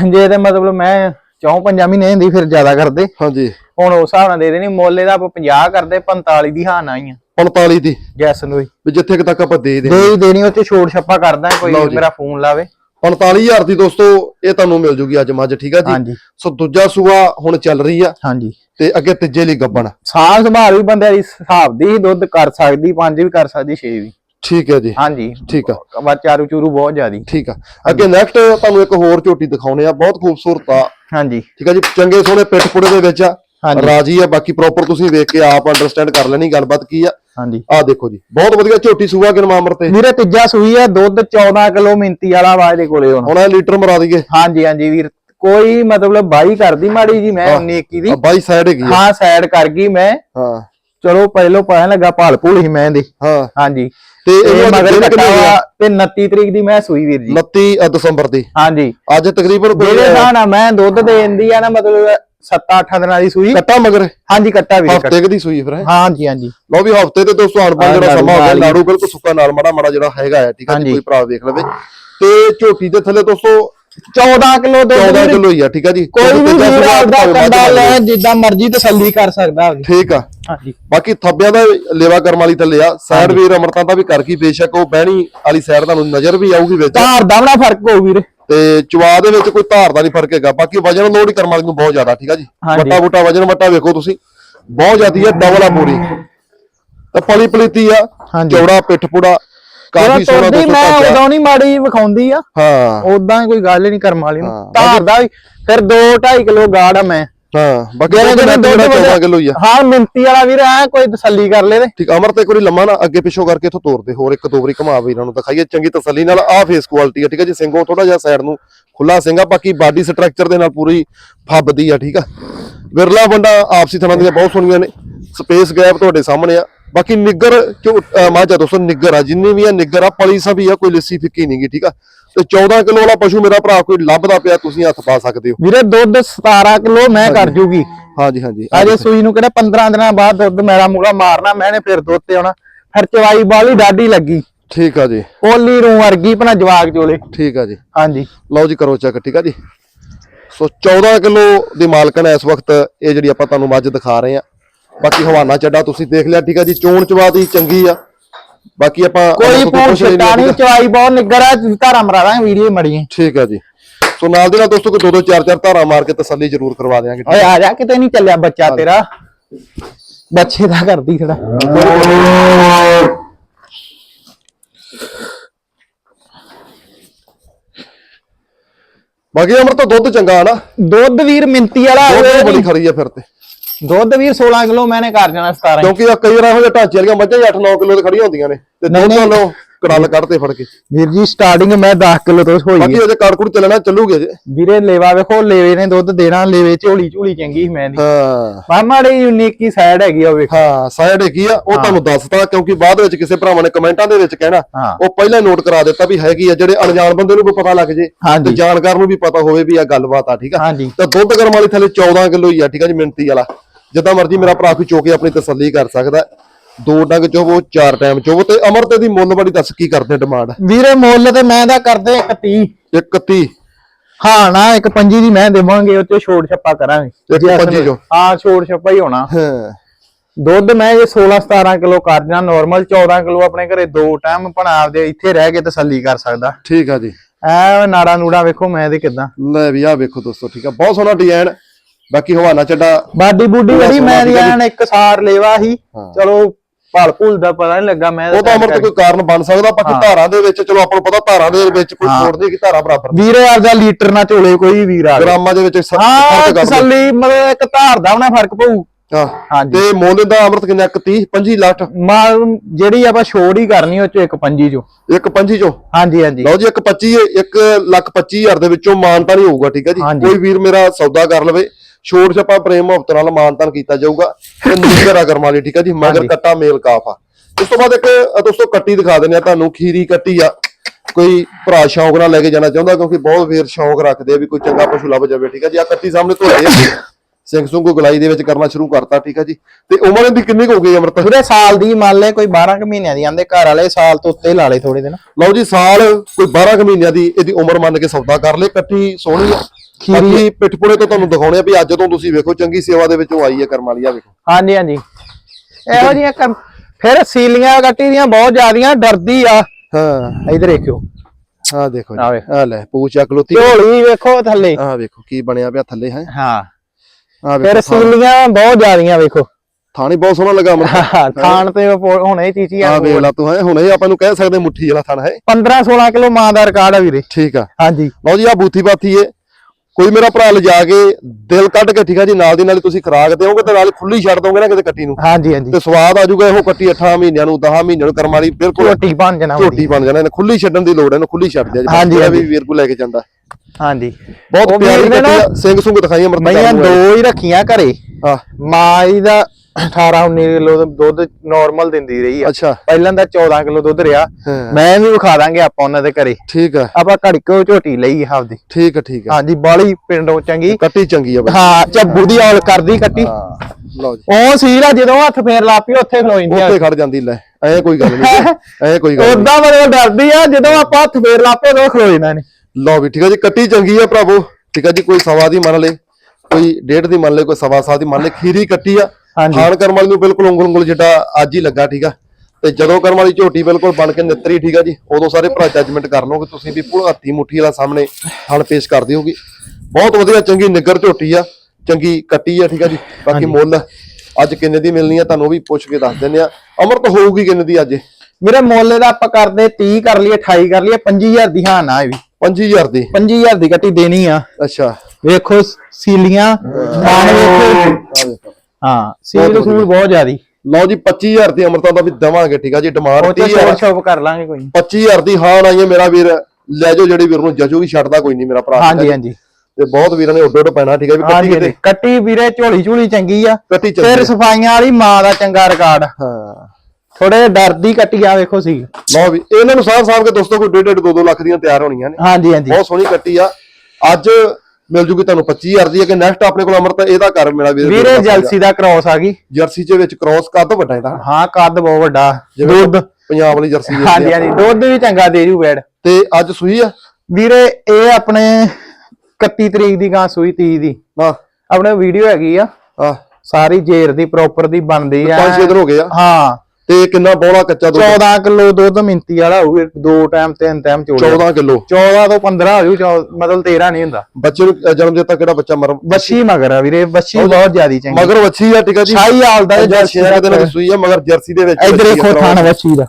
ਜੇ ਤੇ ਮਤਲਬ ਮੈਂ ਚੌਂ ਪੰਜਾਂ ਮਹੀਨੇ ਹੁੰਦੀ ਫਿਰ ਜ਼ਿਆਦਾ ਕਰਦੇ। ਹਾਂਜੀ। ਹੁਣ ਉਸ ਹਿਸਾਬ ਨਾਲ ਦੇ ਦੇਣੀ ਮੁੱਲ ਇਹਦਾ ਆਪਾਂ 50 ਕਰਦੇ 45 ਦੀ ਹਾਂ ਨਾ ਹੀ ਆ। 45 ਦੀ। ਗੈਸ ਨੂੰ ਹੀ ਵੀ ਜਿੱਥੇ ਕੁ ਤੱਕ ਆਪਾਂ ਦੇ ਦੇ ਦੇ ਹੀ ਦੇਣੀ ਉੱਤੇ ਛੋੜ ਛੱਪਾ ਕਰਦਾ ਕੋਈ ਲਓ ਜੀ। ਮੇਰਾ ਫੋਨ ਲਾਵੇ। 45000 ਦੀ ਦੋਸਤੋ ਇਹ ਤੁਹਾਨੂੰ ਮਿਲ ਜੂਗੀ ਅੱਜ ਮੱਝ ਠੀਕ ਆ ਜੀ? ਹਾਂਜੀ। ਸੋ ਦੂਜਾ ਸੂਆ ਹੁਣ ਚੱਲ ਰਹੀ ਆ। ਹਾਂਜੀ। ਤੇ ਅੱਗੇ ਤੀਜੇ ਲਈ ਗੱਬਣ। ਸਾਹ ਸੰਭਾਲ ਵੀ ਬੰਦੇ ਦੀ ਹਿਸਾਬ ਦੀ ਹੀ ਦੁੱਧ ਕਰ ਸਕਦੀ ਪੰਜ ਵੀ ਕਰ ਸਕਦੀ ਛੇ ਵੀ। ਠੀਕ ਹੈ ਜੀ। ਹਾਂਜੀ। ਠੀਕ ਆ ਵਾ ਚਾਰੂ ਚੂਰੂ ਬਹੁਤ ਜ਼ਿਆਦੀ। ਠੀਕ ਆ। ਅੱਗੇ ਨੈਕਸਟ ਤੁਹਾਨੂੰ ਇੱਕ ਹੋਰ ਝੋਟੀ ਦਿਖਾਉਣੇ ਆ ਬਹੁਤ ਖੂਬਸੂਰਤ ਆ। ਹਾਂਜੀ। ਠੀਕ ਆ ਜੀ ਚੰਗੇ ਸੋਹਣੇ ਪਿੱਠ ਪੁੜੇ ਦੇ ਵਿੱਚ ਆ। ਹਾਂਜੀ। ਰਾਜੀ ਆ ਬਾਕੀ ਪ੍ਰੋਪਰ ਤੁਸੀਂ ਵੇਖ ਕੇ ਆਪ ਅੰਡਰਸਟੈਂਡ ਕਰ ਲੈਣੀ ਗੱਲਬਾਤ ਕੀ ਆ। ਹਾਂਜੀ। ਆ ਦੇਖੋ ਜੀ ਬਹੁਤ ਵਧੀਆ ਝੋਟੀ ਸੂਆ ਕਿਨਮਾ ਅਮਰ ਤੇ? ਵੀਰੇ ਤੀਜਾ ਸੂਈ ਆ ਦੁੱਧ 14 ਕਿਲੋ ਮਿੰਤੀ ਵਾਲਾ ਆਵਾਜ਼ ਦੇ ਕੋਲੇ ਹੁਣ। ਹੁਣ ਇਹ ਲੀਟਰ ਮਰਾ ਦਈਏ। ਹਾਂਜੀ ਹਾਂਜੀ ਵੀਰ ਕੋਈ ਮਤਲਬ ਬਾਈ ਕਰਦੀ ਮਾੜੀ ਜੀ ਮੈਂ ਹਾਂ। 19 21 ਦੀ। ਬਾਈ ਸਾਈਡ ਹੈਗੀ ਹਾਂ ਸਾਈਡ ਕਰ ਗਈ ਮੈਂ। ਹਾਂ। ਚਲੋ ਪਹਿਲੋਂ ਪਤਾ ਲੱਗਾ ਭਾਲ ਭੂਲ ਹੀ ਮੈਂ ਦੀ ਹਾਂ। ਹਾਂਜੀ। ਤੇ ਇਹ ਮਗਰ ਕੱਟਾ ਵਾ ਤੇ 29 ਤਰੀਕ ਦੀ ਮੈਂ ਸੂਈ ਵੀਰ ਜੀ। 29 ਦਸੰਬਰ ਦੀ। ਹਾਂਜੀ। ਅੱਜ ਤਕਰੀਬਨ ਕੋਈ ਜਿਹੜੇ ਹਿਸਾਬ ਨਾਲ ਮੈਂ ਦੁੱਧ ਦੇਂਦੀ ਆ ਨਾ ਮਤਲਬ 7-8 ਦਿਨਾਂ ਦੀ ਸੂਈ। ਕੱਟਾ ਮਗਰ? ਹਾਂਜੀ ਕੱਟਾ ਵੀਰ ਹਫ਼ਤੇ ਕੁ ਦੀ ਸੂਈ ਫਿਰ ਹੈ? ਹਾਂਜੀ ਹਾਂਜੀ। ਲਓ ਵੀ ਹਫ਼ਤੇ ਤੇ ਦੋਸਤੋ ਹਾਂ, ਜਿਹੜਾ ਸਮਾਂ ਹੋ ਗਿਆ। ਨਾੜੂ ਬਿਲਕੁਲ ਸੁੱਕਾ ਨਾਲ ਮਾੜਾ ਮਾੜਾ ਜਿਹੜਾ ਹੈਗਾ ਹੈ ਠੀਕ ਹੈ ਜੀ ਹਾਂਜੀ। ਕੋਈ ਭਰਾ ਵੇਖ ਲਵੇ। ਤੇ ਝੋਟੀ ਦੇ ਥੱਲੇ ਦੋਸਤੋ 14 ਕਿਲੋ ਦੁੱਧ 14 ਵੀਰ, ਕਿਲੋ ਹੀ ਆ ਠੀਕ ਹੈ ਜੀ। ਕੋਈ ਵੀ ਵੀਰ ਆਪਦਾ ਕੰਡਾ ਲੈ। ਜਿੱਦਾਂ ਮਰਜ਼ੀ ਤਸੱਲੀ ਕਰ ਸਕਦਾ ਆਪਦੀ। ਠੀਕ ਆ। ਹਾਂਜੀ। ਬਾਕੀ ਥੱਬਿਆਂ ਦਾ ਲੇਵਾ ਕਰਮ ਵਾਲੀ ਥੱਲੇ ਆ। ਸਾਈਡ ਵੀਰ ਅਮਰਤਾਂ ਦਾ ਵੀ ਕਰ ਕੀ ਬੇਸ਼ੱਕ ਉਹ ਬਹਿਣੀ ਵਾਲੀ ਸਾਈਡ ਤੁਹਾਨੂੰ ਨਜ਼ਰ ਵੀ ਆਊਗੀ ਵਿੱਚ। ਧਾਰ ਦਾ ਬੜਾ ਫ਼ਰਕ ਹੋਊ ਵੀਰ। ਤੇ ਚਵਾ ਦੇ ਵਿੱਚ ਕੋਈ ਧਾਰ ਦਾ ਨਹੀਂ ਫ਼ਰਕ ਹੈਗਾ। ਬਾਕੀ ਵਜਨ ਲੋਡ ਹੀ ਕਰਮ ਵਾਲੀ ਨੂੰ ਬਹੁਤ ਜ਼ਿਆਦਾ ਠੀਕ ਆ ਜੀ। ਵੱਟਾ ਬੁੱਟਾ ਵਜਨ ਵੱਟਾ ਵੇਖੋ ਤੁਸੀਂ। ਬਹੁਤ ਜ਼ਿਆਦੀ ਆ ਡਬਲ ਆ ਪੂਰੀ। ਤੇ ਪਲੀ ਪਲੀਤੀ ਆ। ਚੌੜਾ ਪਿੱਠ ਪੁੜਾ ਕਾਫੀ ਸੋਹਣਾ ਦੋਸਤੋ ਮੈਂ। ਉਦੋਂ ਨਹੀਂ ਮਾੜੀ ਵਿਖਾਉਂਦੀ ਆ। ਹਾਂ। ਉਦਾਂ ਕੋਈ ਗੱਲ ਨਹੀਂ ਕਰਮ ਵਾਲੀ ਨੂੰ। ਹਾਂ। ਧਾਰ ਦਾ ਫਿਰ 2 2.5 ਕਿਲੋ ਗਾੜ ਆ ਮੈਂ। ਹਾਂ ਬਾਕੀ ਜਿਹੜੇ ਦੁੱਧ ਜਿਹੜੇ ਦੁੱਧ ਦੁੱਧ 14 ਕਿਲੋ ਹੀ ਆ ਹਾਂ ਮਿੰਤੀ ਵਾਲਾ ਵੀਰ ਆ ਕੋਈ ਤਸੱਲੀ ਕਰ ਲੈ ਤੇ। ਠੀਕ ਅਮਰ ਤੇ ਇੱਕ ਵਾਰੀ ਲੰਮਾ ਨਾ ਅੱਗੇ ਪਿੱਛੋਂ ਕਰਕੇ ਇੱਥੋਂ ਤੋਰਦੇ ਹੋਰ ਇੱਕ ਦੋ ਵਾਰੀ ਘੁਮਾ ਵੀਰਾਂ ਨੂੰ ਦਿਖਾਈਏ। ਚੰਗੀ ਤਸੱਲੀ ਨਾਲ ਆਹ ਫੇਸ ਕੁਆਲਿਟੀ ਆ ਠੀਕ ਆ ਜੀ? ਸਿੰਘੋਂ ਥੋੜਾ ਜਿਹਾ ਸਾਈਡ ਨੂੰ ਖੁੱਲਾ ਸਿੰਘ ਆ ਬਾਕੀ ਬਾਡੀ ਸਟਰਕਚਰ ਦੇ ਨਾਲ ਪੂਰੀ ਫੱਬਦੀ ਆ ਠੀਕ ਆ? ਵਿਰਲਾ ਬੰਡਾ ਆਪਸੀ ਥਣਾਂ ਦੀਆਂ ਬਹੁਤ ਸੋਹਣੀਆਂ ਨੇ ਸਪੇਸ ਗੈਪ ਤੁਹਾਡੇ ਸਾਹਮਣੇ ਆ। ਬਾਕੀ ਨਿੱਗਰ ਚੋ ਮਾਝਾ ਦੋਸਤੋ ਨਿੱਗਰ ਆ ਜਿੰਨੀ ਵੀ ਆ ਨਿੱਗਰ ਆ ਪਲੀ ਸਭ ਹੀ ਆ ਕੋਈ ਲਿੱਸੀ ਫਿੱਕੀ ਨਹੀਂਗੀ ਠੀਕ ਆ? ਤੇ 14 ਕਿਲੋ ਵਾਲਾ ਪਸ਼ੂ ਮੇਰਾ ਭਰਾ ਕੋਈ ਲੱਭਦਾ ਪਿਆ ਤੁਸੀਂ ਹੱਥ ਪਾ ਸਕਦੇ ਹੋ। ਵੀਰੇ ਦੁੱਧ 17 ਕਿਲੋ ਮੈਂ ਕਰ ਜੂਗੀ। ਹਾਂਜੀ ਹਾਂਜੀ। ਅਜੇ ਸੂਈ ਨੂੰ ਕਿਹੜਾ 15 ਦਿਨਾਂ ਬਾਅਦ ਦੁੱਧ ਮੇਰਾ ਮੂਲਾ ਮਾਰਨਾ ਮੈਨੇ ਫਿਰ ਦੁੱਧ ਤੇ ਆਉਣਾ। ਫਿਰ ਚਵਾਈ ਬਾਲੀ ਡਾਢੀ ਲੱਗੀ। ਠੀਕ ਆ ਜੀ। ਪੋਲੀ ਰੂ ਵਰਗੀ ਭਣਾ ਜਵਾਗ ਚੋਲੇ ਠੀਕ ਆ ਜੀ। ਹਾਂਜੀ। ਲਓ ਜੀ ਕਰੋ ਚੈੱਕ ਠੀਕ ਆ ਜੀ। ਸੋ 14 ਕਿਲੋ ਦੀ ਮਾਲਕਣ ਇਸ ਵਕਤ ਇਹ ਜਿਹੜੀ ਆਪਾਂ ਤੁਹਾਨੂੰ ਮੱਝ ਦਿਖਾ ਰਹੇ ਆ ਬਾਕੀ ਹਵਾਨਾ ਚੱਡਾ ਤੁਸੀਂ ਦੇਖ ਲਿਆ ਠੀਕ ਆ ਜੀ। ਚੋਣ ਚਵਾ ਦੀ ਚੰਗੀ ਆ। ਬਾਕੀ ਆਪਾਂ ਕੋਈ ਪੂਰ ਆ? ਚਵਾਈ ਬਹੁਤ ਨਿੱਗਰ ਆ ਧਾਰਾ ਮਰਾ ਦਾਂਗੇ ਵੀਡੀਓ ਮੜੀ ਠੀਕ ਆ ਜੀ। ਸੋ ਨਾਲ ਦੇ ਨਾਲ ਦੋਸਤੋ ਕੋਈ ਦੋ ਦੋ ਚਾਰ ਚਾਰ ਧਾਰਾ ਮਾਰ ਕੇ ਤਸੱਲੀ ਜ਼ਰੂਰ ਕਰਵਾ ਦਿਆਂਗੇ ਓਏ ਆ ਜਾ ਕਿਤੇ ਨਹੀਂ ਚੱਲਿਆ ਬੱਚਾ ਤੇਰਾ। ਬੱਚੇ ਦਾ ਕਰਦੀ ਥੋੜਾ ਬਾਕੀ ਅਮਰ ਤਾਂ ਦੁੱਧ ਚੰਗਾ ਆ ਨਾ ਦੁੱਧ ਵੀਰ ਮਿੰਤੀ ਵਾਲਾ ਬੜੀ ਖਰੀ ਆ ਫਿਰ ਤੇ। ਦੁੱਧ ਵੀਰ 16 ਕਿਲੋ ਮੈਨੇ ਕਰ ਜਾਣਾ 17 ਕਿਉਂਕਿ ਆ ਕਈ ਵਾਰ ਇਹੋ ਜਿਹੇ ਢਾਂਚੇ ਵਾਲੀਆਂ ਮੱਝਾਂ 8-9 ਕਿਲੋ ਤੇ ਖੜੀਆਂ ਹੁੰਦੀਆਂ ਨੇ। ਤੇ ਨਹੀਂ, ਦੁੱਧ ਨਹੀਂ। ਕੜਲ ਕੱਢਦੇ ਫੜ ਕੇ। ਵੀਰ ਜੀ ਸਟਾਰਟਿੰਗ ਮੈਂ 10 ਕਿਲੋ ਤੋਂ ਹੋਈ ਬਾਕੀ ਅਜੇ ਕਾੜਕੂੜ ਚੱਲਣਾ ਚੱਲੂਗੇ ਜੇ ਵੀਰੇ ਲੇਵਾ ਵੇਖੋ ਲੇਵੇ ਨੇ ਦੁੱਧ ਦੇਣਾ ਲੇਵੇ ਝੋਲੀ ਝੋਲੀ ਚੰਗੀ ਸੀ ਮੈਂ ਦੀ। ਹਾਂ। ਮਾਮਾੜੀ ਯੂਨੀਕ ਕੀ ਸਾਈਡ ਹੈਗੀ ਆ ਉਹ ਵੇਖੋ। ਹਾਂ ਸਾਈਡ ਕੀ ਆ ਉਹ ਤੁਹਾਨੂੰ ਦੱਸਤਾ ਕਿਉਂਕਿ ਬਾਅਦ ਵਿੱਚ ਕਿਸੇ ਭਰਾਵਾਂ ਨੇ ਕਮੈਂਟਾਂ ਦੇ ਵਿੱਚ ਕਹਿਣਾ ਹਾਂ। ਉਹ ਪਹਿਲਾਂ ਨੋਟ ਕਰਾ ਦਿੱਤਾ ਵੀ ਹੈਗੀ ਆ ਜਿਹੜੇ ਅਣਜਾਣ ਬੰਦੇ ਨੂੰ ਕੋਈ ਪਤਾ ਲੱਗ ਜੇ ਹਾਂਜੀ। ਤੇ ਜਾਣਕਾਰ ਨੂੰ ਵੀ ਪਤਾ ਹੋਵੇ ਵੀ ਆ ਗੱਲਬਾਤ ਆ ਠੀਕ ਆ? ਹਾਂਜੀ। ਤਾਂ ਦੁੱਧ ਗਰਮ ਵਾਲੀ ਥੱਲੇ 14 ਕਿਲੋ ਹੀ ਆ ਠੀਕ ਆ ਜੀ ਮਿੰਤੀ ਵਾਲਾ। ਜਿੱਦਾਂ ਮਰਜ਼ੀ ਮੇਰਾ ਭਰਾ ਕੋਈ ਚੋ ਕੇ ਆਪਣੀ ਤਸੱਲੀ ਕਰ ਸਕਦਾ। ਦੋ ਡੰਗ ਚੋਵੋ ਚਾਰ ਟਾਈਮ ਚੋਵੋ ਤੇ ਅਮਰ ਤੇ ਦੀ ਮੁੱਲ ਬੜੀ ਦੱਸ ਕੀ ਕਰਦੇ ਡਿਮਾਂਡ? ਵੀਰੇ ਮੁੱਲ ਤੇ ਮੈਂ ਦਾ ਕਰਦੇ 31 ਇੱਕ 31 ਹਾਂ ਨਾ ਇੱਕ ਪੰਜੀ ਦੀ ਮੈਂ ਦੇਵਾਂਗੇ ਉਹ ਤੇ ਛੋੜ ਛੱਪਾ ਕਰਾਂਗੇ। ਇੱਕ ਪੰਜੀ ਚੋਂ। ਹਾਂ ਛੋੜ ਛੱਪਾ ਹੀ ਹੋਣਾ। ਹਾਂ। ਦੁੱਧ ਮੈਂ ਇਹ 16 17 ਕਿਲੋ ਕਰ ਜਾਣਾ ਨਾਰਮਲ 14 ਕਿਲੋ ਆਪਣੇ ਘਰੇ ਦੋ ਟਾਈਮ ਭਣਾ ਆਪਦੇ ਇੱਥੇ ਰਹਿ ਕੇ ਤਸੱਲੀ ਕਰ ਸਕਦਾ। ਠੀਕ ਆ ਜੀ। ਐ ਨਾੜਾ ਨੂੜਾ ਵੇਖੋ ਮੈਂ ਤੇ ਕਿਦਾਂ। ਲੈ ਵੀ ਆ ਵੇਖੋ ਦੋਸਤੋ ਠੀਕ ਆ। ਬਹੁਤ ਸੋਹਣਾ ਡਿਜ਼ਾਈਨ ਬਾਕੀ ਹਵਾਨਾ ਚੱਡਾ। ਬਾਡੀ ਬੂਡੀ ਪੂਰਾ ਜਿਹੜੀ ਮੈਂ ਐਨ ਇੱਕ ਸਾਰ ਲੇਵਾ ਸੀ। ਚਲੋ ਭਲ ਭੁਲ ਦਾ ਪਤਾ ਨਹੀਂ ਲੱਗਾ ਮੈਂ ਉਹ ਤਾਂ ਅਮਰ ਤੇ ਕੋਈ ਕਾਰਨ ਬਣ ਸਕਦਾ ਬਾਕੀ ਧਾਰਾਂ ਦੇ ਵਿੱਚ ਚਲੋ ਆਪਾਂ ਨੂੰ ਪਤਾ ਧਾਰਾਂ ਦੇ ਵਿੱਚ ਕੋਈ। ਛੋੜ ਨਹੀਂ ਕਿ ਧਾਰਾ ਬਰਾਬਰ। ਵੀਰੇ ਆਪਦਾ ਲੀਟਰ ਨਾ ਝੋਲੇ ਕੋਈ ਵੀਰ ਆ ਗ੍ਰਾਮਾਂ ਦੇ ਵਿੱਚ ਫ਼ਰਕ ਕਰਦੇ। ਤਸੱਲੀ ਮਤਲਬ ਇੱਕ ਧਾਰ ਦਾ ਉਹਨਾਂ ਫ਼ਰਕ ਪਊ। ਹਾਂ। ਹਾਂਜੀ। ਤੇ ਮੁੱਲ ਦਾ ਅਮਰਤ ਕਿੰਨਾ 31 25 ਲੱਖ? ਜਿਹੜੀ ਆਪਾਂ ਛੋੜ ਹੀ ਕਰਨੀ ਉਹ ਚ ਇੱਕ ਪੰਜੀ ਚੋਂ। ਇੱਕ 25 ਚੋਂ? ਹਾਂਜੀ ਹਾਂਜੀ। ਲਓ ਜੀ ਇੱਕ 25 1 ਲੱਖ 25 ਹਜ਼ਾਰ ਦੇ ਵਿੱਚੋਂ ਮਾਨਤਾ ਨਹੀਂ ਹੋਊਗਾ ਠੀਕ ਹੈ ਜੀ। ਕੋਈ ਵੀਰ ਮੇਰਾ ਸੌਦਾ ਕਰ ਲਵੇ। ਛੋੜ ਛਪਾ ਪ੍ਰੇਮ ਮੁਹੱਬਤ ਨਾਲ ਮਾਨਤਾਨ ਕੀਤਾ ਜਾਊਗਾ ਤੇ ਨੀਚੇ ਕਰਮਾ ਲਈ ਠੀਕ ਹੈ ਜੀ? ਮਗਰ। ਕੱਟਾ ਮੇਲ ਕਾਫ ਆ। ਉਸ ਤੋਂ ਬਾਅਦ ਇੱਕ ਦੋਸਤੋ ਕੱਟੀ ਦਿਖਾ ਦਿੰਦੇ ਆ ਤੁਹਾਨੂੰ ਖੀਰੀ ਕੱਟੀ ਆ। ਕੋਈ ਭਰਾ ਸ਼ੌਂਕ ਨਾਲ ਲੈ ਕੇ ਜਾਣਾ ਚਾਹੁੰਦਾ ਕਿਉਂਕਿ ਬਹੁਤ ਵੀਰ ਸ਼ੌਂਕ ਰੱਖਦੇ ਆ ਵੀ ਕੋਈ ਚੰਗਾ ਪਸ਼ੂ ਲੱਭ ਜਾਵੇ ਠੀਕ ਹੈ ਜੀ? ਆ ਕੱਟੀ ਸਾਹਮਣੇ ਤੁਹਾਡੇ ਸਿੰਘ ਸੁੰਗੂ ਗਲਾਈ ਦੇ ਵਿੱਚ ਕਰਨਾ ਸ਼ੁਰੂ ਕਰਤਾ ਠੀਕ ਹੈ ਜੀ? ਤੇ ਉਮਰ ਇਹਦੀ ਕਿੰਨੀ ਹੋ ਗਈ ਅਮਰਤ? ਵੀਰੇ ਸਾਲ ਦੀ ਮੰਨ ਲੈ ਕੋਈ 12 ਕੁ ਮਹੀਨਿਆਂ ਦੀ ਆਂਦੇ ਘਰ ਵਾਲੇ ਸਾਲ ਤੋਂ ਉੱਤੇ ਲਾ ਲੇ ਥੋੜੇ ਦਿਨ। ਲਓ ਜੀ ਸਾਲ ਕੋਈ 12 ਕੁ ਮਹੀਨਿਆਂ ਦੀ ਇਹਦੀ ਉਮਰ ਮੰਨ ਕੇ ਸੌਦਾ ਕਰ ਲੇ ਕੱਟੀ ਸੋਹਣੀ ਆ। ਬਾਕੀ ਪਿੱਠਪੁੜੇ ਤੋਂ ਤੁਹਾਨੂੰ ਦਿਖਾਉਣੇ ਆ ਵੀ ਅੱਜ ਤੋਂ ਤੁਸੀਂ ਵੇਖੋ ਚੰਗੀ ਸੇਵਾ ਦੇ ਵਿੱਚੋਂ ਆਈ ਹੈ ਕਰਮ ਵਾਲੀ ਆ ਵੇਖੋ। ਹਾਂਜੀ ਹਾਂਜੀ। ਇਹੋ ਜਿਹੀਆਂ ਕੰਮ- ਫਿਰ ਸੀਲੀਆਂ ਗੱਟੀ ਦੀਆਂ ਬਹੁਤ ਜ਼ਿਆਦੀਆਂ ਡਰਦੀ ਆ। ਹਾਂ। ਇਧਰ ਦੇਖਿਓ। ਆ ਦੇਖੋ ਆ ਜੀ। ਆ ਲੈ ਪੂਛ ਚੱਕ ਲੋਤੀ ਝੋਲੀ ਵੇਖੋ ਥੱਲੇ। ਆ ਵੇਖੋ ਕੀ ਬਣਿਆ ਪਿਆ ਥੱਲੇ ਹੈ। ਹਾਂ। ਆ ਫਿਰ ਵੇਖੋ ਸੀਲੀਆਂ ਬਹੁਤ ਜ਼ਿਆਦੀਆਂ ਵੇਖੋ। ਥਾਣੀ ਬਹੁਤ ਸੋਹਣਾ ਲੱਗਾ ਮਨ ਥਾਣ ਤੇ ਹੁਣੇ ਚੀਚੀ ਆ ਆ ਵੇਖ ਲਾ ਤੂੰ ਹੈ। ਹੁਣ ਆਪਾਂ ਨੂੰ ਕਹਿ ਸਕਦੇ ਮੁੱਠੀ ਵਾਲਾ ਥਣ ਹੈ। 15 16 ਕਿਲੋ ਮਾਂ ਦਾ ਰਿਕਾਰਡ ਆ ਵੀਰੇ। ਠੀਕ ਆ। ਹਾਂਜੀ। ਲਓ ਜੀ ਆ ਬੂਥੀ ਬਾਥੀ ਏ। ਕੋਈ ਮੇਰਾ ਭਰਾ ਲਿਜਾ ਕੇ ਦਿਲ ਕੱਢ ਕੇ ਠੀਕ ਆ ਜੀ ਨਾਲ ਦੀ ਨਾਲ ਤੁਸੀਂ ਖਰਾਕ ਦੇਵੋਗੇ ਤੇ ਨਾਲ ਖੁੱਲੀ ਛੱਡ ਦੋਗੇ ਨਾ ਕਿਤੇ ਕੱਟੀ ਨੂੰ। ਹਾਂਜੀ ਹਾਂਜੀ। ਤੇ ਸਵਾਦ ਆ ਜਾਊਗਾ ਇਹੋ ਕੱਟੀ 8 ਮਹੀਨਿਆਂ ਨੂੰ 10 ਮਹੀਨਿਆਂ ਨੂੰ ਕਰਮ ਵਾਲੀ ਬਿਲਕੁਲ। ਝੋਟੀ ਬਣ ਜਾਣਾ ਝੋਟੀ ਬਣ ਜਾਣਾ ਇਹਨੇ ਖੁੱਲੀ ਛੱਡਣ ਦੀ ਲੋੜ ਹੈ ਇਹਨੂੰ ਖੁੱਲੀ ਛੱਡ ਦਿਆ ਜੀ। ਹਾਂਜੀ, ਵੀ। ਵੀਰ ਕੋ ਲੈ ਕੇ ਜਾਂਦਾ। ਹਾਂਜੀ। ਬਹੁਤ ਪਿਆਰੀ ਕੱਟੀ ਸਿੰਘ ਸੁੰਗ ਦਿਖਾਈ ਅਮਰਤ ਮਈਆਂ ਦੋ ਹੀ ਰੱਖੀਆਂ ਘਰੇ। ਹਾਂ। ਮਾਂ ਇਹਦਾ 18 19 ਕਿਲੋ ਦੁੱਧ ਨਾਰਮਲ ਦਿੰਦੀ ਰਹੀ ਆ। ਅੱਛਾ। ਪਹਿਲਾਂ ਦਾ 14 ਕਿਲੋ ਦੁੱਧ ਰਿਹਾ। ਮੈਂ ਵੀ ਵਿਖਾ ਦਾਂਗੇ ਆਪਾਂ ਉਹਨਾਂ ਦੇ ਘਰੇ। ਠੀਕ ਆ। ਆਪਾਂ ਘੜਕੋ ਝੋਟੀ ਲਈ ਆਪਦੀ। ਠੀਕ ਆ ਠੀਕ ਆ। ਹਾਂਜੀ ਬਾਲੀ ਪਿੰਡੋਂ ਚੰਗੀ। ਕੱਟੀ ਚੰਗੀ ਆ ਬਈ। ਹਾਂ ਝੱਬੂ ਦੀ ਔਲ ਕਰਦੀ ਕੱਟੀ। ਹਾਂ ਲਓ ਜੀ। ਉਹ ਸੀਲ ਆ ਜਦੋਂ ਹੱਥ ਫੇਰ ਲਾਪੀ ਉੱਥੇ ਖਲੋਈਂਦੀ ਆ। ਉੱਤੇ ਖੜ ਜਾਂਦੀ ਲੈ ਐ ਕੋਈ ਗੱਲ ਨਹੀਂ ਐ ਕੋਈ ਗੱਲ। ਉਦਾਂ ਮਤਲਬ ਡਰਦੀ ਆ ਜਦੋਂ ਆਪਾਂ ਹੱਥ ਫੇਰ ਲਾਪੇ ਉਦੋਂ ਖਲੋ ਜਾਂਦਾ ਨੇ ਲਓ ਵੀ ਠੀਕ ਆ ਜੀ ਕੱਟੀ ਚੰਗੀ ਆ ਭਰਾਵੋ। ਠੀਕ ਆ ਜੀ ਕੋਈ ਸਵਾ ਦੀ ਮੰਨ ਲੇ ਕੋਈ ਡੇਢ ਦੀ ਮੰਨ ਲੇ ਕੋਈ ਸਵਾ ਸਾ ਦੀ ਮੰਨ ਲੇ ਖੀਰੀ ਕੱਟੀ ਆ। ਖਾਣ ਕਰਮ ਵਾਲੀ ਨੂੰ ਬਿਲਕੁਲ ਉਂਗਲ ਉਂਗਲ ਜਿੱਡਾ ਅੱਜ ਹੀ ਲੱਗਾ ਠੀਕ ਆ। ਤੇ ਜਦੋਂ ਕਰਮ ਵਾਲੀ ਝੋਟੀ ਬਿਲਕੁਲ ਬਣ ਕੇ ਨਿੱਤਰੀ ਠੀਕ ਆ ਜੀ ਉਦੋਂ ਸਾਰੇ ਭਰਾ ਜੱਜਮੈਂਟ ਕਰ ਲਓਗੇ ਤੁਸੀਂ ਵੀ ਪੂਰਾ ਹੱਥੀ ਮੁੱਠੀ ਵਾਲਾ ਸਾਹਮਣੇ ਹਲ ਪੇਸ਼ ਕਰ ਦਿਓਗੀ। ਬਹੁਤ ਵਧੀਆ ਚੰਗੀ ਨਿੱਗਰ ਝੋਟੀ ਆ ਚੰਗੀ ਕੱਟੀ ਆ ਠੀਕ ਆ ਜੀ। ਬਾਕੀ ਮੁੱਲ ਅੱਜ ਕਿੰਨੇ ਦੀ ਮਿਲਣੀ ਆ ਤੁਹਾਨੂੰ ਉਹ ਵੀ ਪੁੱਛ ਕੇ ਦੱਸ ਦਿੰਦੇ ਆ। ਅਮਰਤ ਹੋਊਗੀ ਕਿੰਨੇ ਦੀ ਅੱਜ? ਮੇਰੇ ਮੁੱਲ ਦਾ ਆਪਾਂ ਕਰਦੇ 30 ਕਰ ਲਈਏ 28 ਕਰ ਲਈਏ 25000 ਦੀ ਹਾਂ ਨਾ ਇਹ ਵੀ। 25000 ਦੀ? 25000 ਦੀ ਕੱਟੀ ਦੇਣੀ ਆ। ਅੱਛਾ। ਵੇਖੋ ਸੀਲੀਆਂ ਆ ਵੇਖੋ। ਹਾਂ ਸੀਲ ਬਹੁਤ ਸੂਲ ਬਹੁਤ ਜ਼ਿਆਦੀ। ਲਓ ਜੀ 25000 ਦੀ ਅਮਰਤਾ ਦਾ ਵੀ ਦਵਾਂਗੇ ਠੀਕ ਆ ਜੀ ਡਿਮਾਂਡ ਉਹ ਤੇ 30000 ਸ਼ੋਪ ਸ਼ੋਪ ਕਰ ਲਾਂਗੇ ਕੋਈ। ਨੀ। 25000 ਦੀ ਹੈ ਮੇਰਾ ਵੀਰ ਲੈ ਜਾਓ ਜਿਹੜੇ ਵੀਰ ਨੂੰ ਜਜੂਗੀ ਛੱਡਦਾ ਕੋਈ ਨਹੀਂ ਮੇਰਾ ਭਰਾ ਆ ਹਾਂਜੀ। ਹਾਂਜੀ। ਤੇ ਬਹੁਤ ਵੀਰਾਂ ਨੇ ਉੱਡ ਉੱਡ ਪੈਣਾ ਠੀਕ ਹੈ ਵੀ ਕੱਟੀ ਕਿਤੇ। ਕੱਟੀ ਵੀਰੇ ਝੋਲੀ ਝੂਲੀ ਚੰਗੀ ਆ। ਕੱਟੀ ਫਿਰ ਸਫਾਈਆਂ ਵਾਲੀ ਮਾਂ ਦਾ ਚੰਗਾ ਰਿਕਾਰਡ। ਹਾਂ। ਥੋੜੇ ਡਰਦੀ ਕੱਟੀਆਂ ਵੇਖੋ ਸੀ। ਲਓ ਵੀ ਇਹਨਾਂ ਨੂੰ ਸਾਂਭ ਸਾਂਭ ਕੇ ਦੋਸਤੋ ਕੋਈ 1.5 2 2 ਲੱਖ ਦੀਆਂ ਤਿਆਰ ਹੋਣੀਆਂ ਨੇ। ਹਾਂਜੀ ਹਾਂਜੀ। ਬਹੁਤ ਸੋਹਣੀ ਕੱਟੀ ਆ। ਅੱਜ ਮਿਲ ਜੂਗੀ ਤੁਹਾਨੂੰ 25000 ਦੀ ਹੈ ਕਿ ਨੈਕਸਟ ਆਪਣੇ ਕੋਲ ਅਮਰਤ ਇਹਦਾ ਕਰ ਮੇਰਾ ਵੀਰ ਵੀਰੇ ਜਲਸੀ ਦਾ। ਕ੍ਰੋਸ ਆ ਗਈ। ਜਰਸੀ ਦੇ ਵਿੱਚ ਕ੍ਰਾਸ ਕੱਦ ਵੱਡਾ ਇਹਦਾ। ਹਾਂ ਕੱਦ ਬਹੁਤ ਵੱਡਾ। ਜਿਵੇਂ ਦੁੱਧ। ਪੰਜਾਬ ਵਾਲੀ ਜਰਸੀ ਦੀ ਹਾਂਜੀ ਹਾਂਜੀ ਦੁੱਧ ਵੀ ਚੰਗਾ ਦੇ ਜੂ ਬੈਡ। ਤੇ ਅੱਜ ਸੂਈ ਆ? ਵੀਰੇ ਇਹ ਆਪਣੇ 31 ਤਰੀਕ ਦੀ ਗਾਂ ਸੂਈ 30 ਦੀ। ਹਾਂ। ਆਪਣੇ ਵੀਡੀਓ ਹੈਗੀ ਆ। ਆ ਸਾਰੀ ਜੇਰ ਦੀ ਪ੍ਰੋਪਰ ਦੀ ਬਣਦੀ ਆ। ਪੰਜ ਛੇ ਦਿਨ ਹੋ ਗਏ ਆ। ਹਾਂ। ਤੇ ਕਿੰਨਾ ਬੋਲਾ ਕੱਚਾ ਦੁੱਧ? 14 ਕਿਲੋ ਦੁੱਧ ਮਿੰਤੀ ਵਾਲਾ ਹੋਊ ਦੋ ਟਾਈਮ ਤਿੰਨ ਟਾਈਮ ਚੋਲ। 14 ਕਿਲੋ? 14 ਤੋਂ 15 ਹੋ ਜੂ ਮਤਲਬ 13 ਨਹੀਂ ਹੁੰਦਾ। ਬੱਚੇ ਨੂੰ ਜਨਮ ਦਿੱਤਾ ਕਿਹੜਾ ਬੱਚਾ ਮਰ ਬੱਛੀ ਮਗਰ ਆ ਵੀਰੇ ਬੱਛੀ ਬਹੁਤ ਜ਼ਿਆਦੀ ਚੰਗੀ। ਮਗਰ ਵੱਛੀ ਆ ਆ ਜੀ। ਸ਼ਾਹੀ ਹਾਲ ਦਾ ਜਾਂ ਛੇ ਕੁ ਦਿਨਾਂ ਦੀ ਸੂਈ ਆ ਮਗਰ ਜਰਸੀ ਦੇ ਵਿੱਚ ਇਧਰ ਦੇਖੋ ਥਾਣ ਬੱਛੀ ਦਾ।